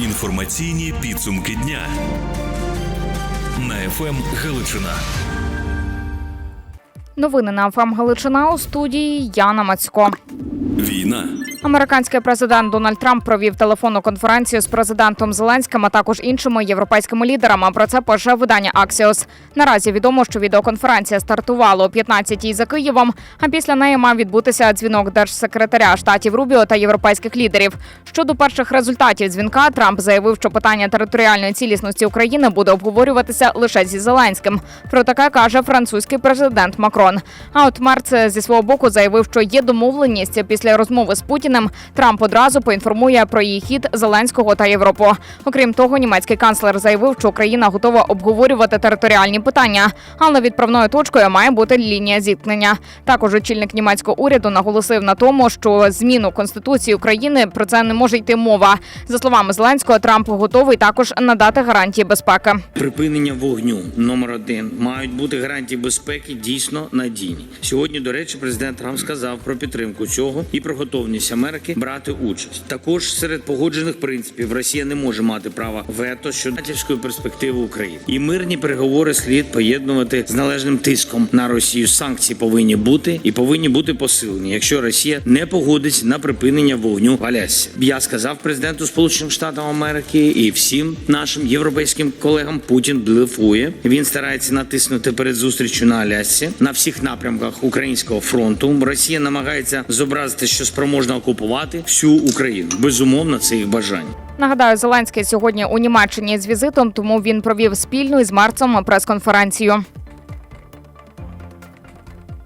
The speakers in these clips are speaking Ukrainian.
Інформаційні підсумки дня на ФМ Галичина. Новини на ФМ Галичина у студії Яна Мацько. Американський президент Дональд Трамп провів телефонну конференцію з президентом Зеленським, а також іншими європейськими лідерами. Про це пише видання Axios. Наразі відомо, що відеоконференція стартувала о 15-й за Києвом. А після неї мав відбутися дзвінок держсекретаря штатів Рубіо та європейських лідерів. Щодо перших результатів дзвінка, Трамп заявив, що питання територіальної цілісності України буде обговорюватися лише зі Зеленським. Про таке каже французький президент Макрон. А от Мерц зі свого боку заявив, що є домовленість після розмови з Путіним. Трамп одразу поінформує про її хід Зеленського та Європу. Окрім того, німецький канцлер заявив, що Україна готова обговорювати територіальні питання, але відправною точкою має бути лінія зіткнення. Також очільник німецького уряду наголосив на тому, що зміну конституції України про це не може йти мова. За словами Зеленського, Трамп готовий також надати гарантії безпеки. Припинення вогню номер один мають бути гарантії безпеки дійсно надійні. Сьогодні, до речі, президент Трамп сказав про підтримку цього і про готовність Америки брати участь. Також серед погоджених принципів Росія не може мати права вето щодо натівської перспективи України. І мирні переговори слід поєднувати з належним тиском на Росію. Санкції повинні бути і повинні бути посилені, якщо Росія не погодиться на припинення вогню в Алясці. Я сказав президенту Сполучених Штатів Америки і всім нашим європейським колегам Путін блефує. Він старається натиснути перед зустрічю на Алясці на всіх напрямках українського фронту. Росія намагається зобразити, що спроможна окупувати всю Україну. Безумовно, це їх бажання. Нагадаю, Зеленський сьогодні у Німеччині з візитом, тому він провів спільну із Марцем прес-конференцію.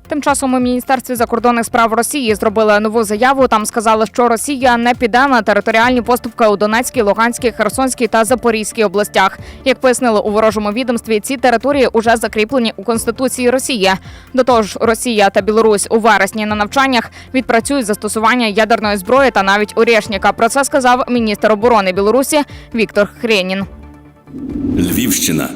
Тим часом у міністерстві закордонних справ Росії зробили нову заяву. Там сказали, що Росія не піде на територіальні поступки у Донецькій, Луганській, Херсонській та Запорізькій областях. Як пояснили у ворожому відомстві, ці території уже закріплені у конституції Росії. До того ж, Росія та Білорусь у вересні на навчаннях відпрацюють застосування ядерної зброї та навіть Орєшніка. Про це сказав міністр оборони Білорусі Віктор Хренін. Львівщина.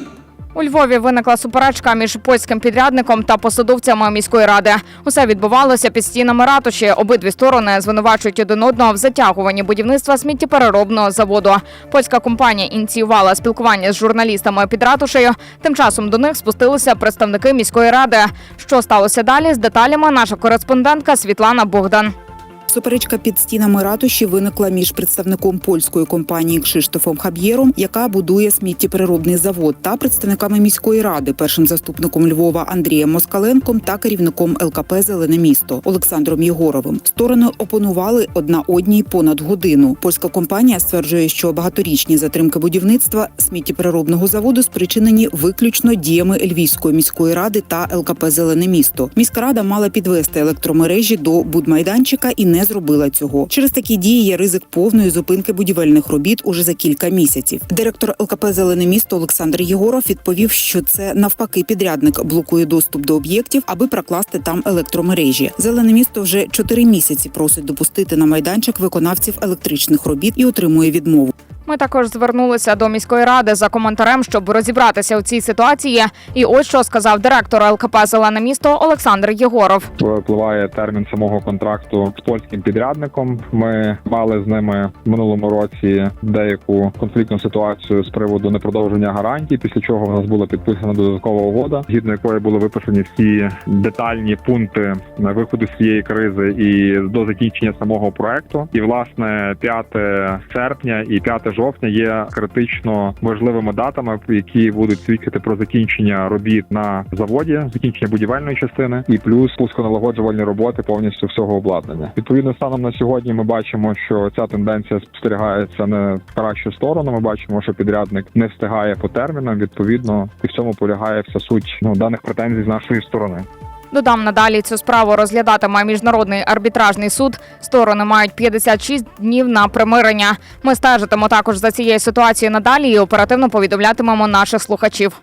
У Львові виникла суперечка між польським підрядником та посадовцями міської ради. Усе відбувалося під стінами ратуші. Обидві сторони звинувачують один одного в затягуванні будівництва сміттєпереробного заводу. Польська компанія ініціювала спілкування з журналістами під ратушею. Тим часом до них спустилися представники міської ради. Що сталося далі з деталями? Наша кореспондентка Світлана Богдан. Суперечка під стінами ратуші виникла між представником польської компанії Кшиштофом Хаб'єром, яка будує сміттєпереробний завод, та представниками міської ради, першим заступником Львова Андрієм Москаленком та керівником ЛКП Зелене місто Олександром Єгоровим. Сторони опонували одна одній понад годину. Польська компанія стверджує, що багаторічні затримки будівництва сміттєпереробного заводу спричинені виключно діями Львівської міської ради та ЛКП Зелене місто. Міська рада мала підвести електромережі до будмайданчика і не зробила цього. Через такі дії є ризик повної зупинки будівельних робіт уже за кілька місяців. Директор ЛКП Зелене місто Олександр Єгоров відповів, що це навпаки підрядник блокує доступ до об'єктів, аби прокласти там електромережі. Зелене місто вже чотири місяці просить допустити на майданчик виконавців електричних робіт і отримує відмову. Ми також звернулися до міської ради за коментарем, щоб розібратися у цій ситуації. І ось що сказав директор ЛКП Зелене місто Олександр Єгоров. випливає термін самого контракту з польським підрядником. Ми мали з ними в минулому році деяку конфліктну ситуацію з приводу непродовження гарантій. Після чого в нас була підписана додаткова угода, згідно якої були виписані всі детальні пункти виходу з цієї кризи і до закінчення самого проекту. І власне 5 серпня і 5 жовтня є критично важливими датами, які будуть свідчити про закінчення робіт на заводі, закінчення будівельної частини і плюс пусконалагоджувальні роботи повністю всього обладнання. Відповідно, станом на сьогодні ми бачимо, що ця тенденція спостерігається не в кращу сторону. Ми бачимо, що підрядник не встигає по термінам. Відповідно, і в цьому полягає вся суть ну даних претензій з нашої сторони. Додам надалі цю справу розглядатиме міжнародний арбітражний суд. Сторони мають 56 днів на примирення. Ми стежитимо також за цією ситуацією надалі і оперативно повідомлятимемо наших слухачів.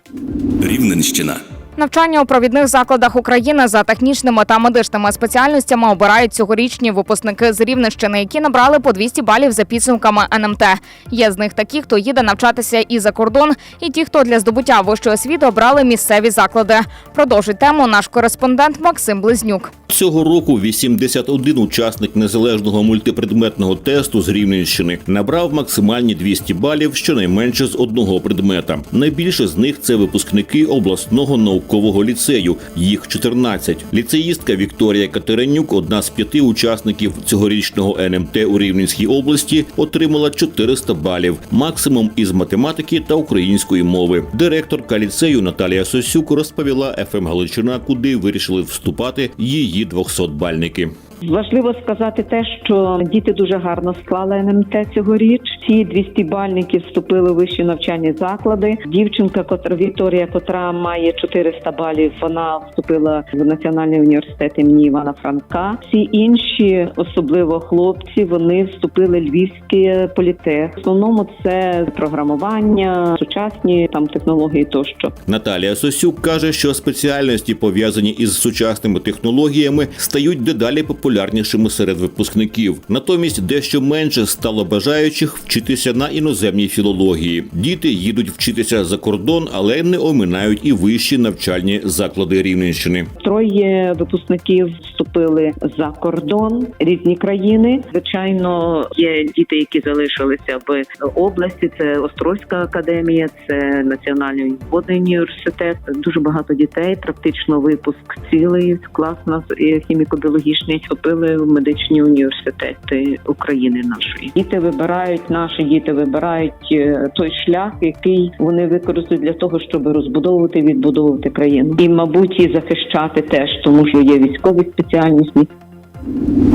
Рівненщина. Навчання у провідних закладах України за технічними та медичними спеціальностями обирають цьогорічні випускники з Рівненщини, які набрали по 200 балів за підсумками НМТ. Є з них такі, хто їде навчатися і за кордон, і ті, хто для здобуття вищої освіти обрали місцеві заклади. Продовжить тему наш кореспондент Максим Близнюк. Цього року 81 учасник незалежного мультипредметного тесту з Рівненщини набрав максимальні 200 балів, щонайменше з одного предмета. Найбільше з них це випускники обласного наукового ліцею. Їх 14. Ліцеїстка Вікторія Катеренюк, одна з п'яти учасників цьогорічного НМТ у Рівненській області, отримала 400 балів, максимум із математики та української мови. Директорка ліцею Наталія Сосюк розповіла ФМ Галичина, куди вирішили вступати її 200-бальники. Важливо сказати те, що діти дуже гарно склали НМТ цьогоріч. Ці 200 бальників вступили в вищі навчальні заклади. Дівчинка, котра Вікторія, котра має 400 балів, вона вступила в Національний університет імені Івана Франка. Всі інші, особливо хлопці, вони вступили в Львівський політех. В основному це програмування, сучасні там технології тощо. Наталія Сосюк каже, що спеціальності, пов'язані із сучасними технологіями, стають дедалі популярнішими серед випускників. Натомість дещо менше стало бажаючих вчитися на іноземній філології. Діти їдуть вчитися за кордон, але не оминають і вищі навчальні заклади Рівненщини. Троє випускників вступили за кордон різні країни. Звичайно, є діти, які залишилися в області. Це Острозька академія, це Національний водний університет. Дуже багато дітей. Практично випуск цілий клас нас хіміко-біологічний вступили в медичні університети України нашої. Діти вибирають наші діти вибирають е, той шлях, який вони використають для того, щоб розбудовувати відбудовувати країну, і мабуть і захищати теж, тому що є військові спеціальності.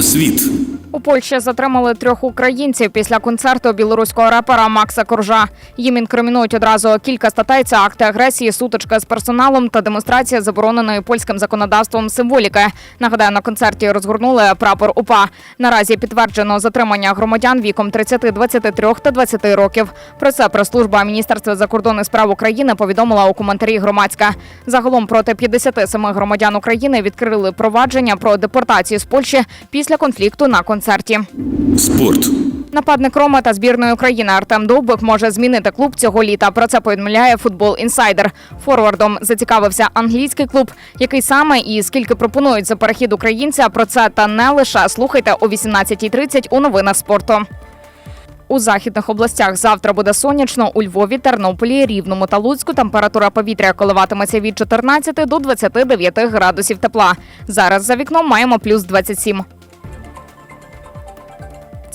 Світ. У Польщі затримали трьох українців після концерту білоруського репера Макса Коржа. Їм інкримінують одразу кілька статей. Це акти агресії, сутичка з персоналом та демонстрація забороненої польським законодавством символіки. Нагадаю, на концерті розгорнули прапор УПА. Наразі підтверджено затримання громадян віком 30, 23 та 20 років. Про це прес-служба Міністерства закордонних справ України повідомила у коментарі громадська. Загалом проти 57 громадян України відкрили провадження про депортацію з Польщі після конфлікту на концерті. Спорт. Нападник Рома та збірної України Артем Довбик може змінити клуб цього літа. Про це повідомляє футбол інсайдер. Форвардом зацікавився англійський клуб, який саме і скільки пропонують за перехід українця. Про це та не лише слухайте о 18.30 у новинах спорту. У західних областях завтра буде сонячно. У Львові, Тернополі, Рівному та Луцьку температура повітря коливатиметься від 14 до 29 градусів тепла. Зараз за вікном маємо плюс 27.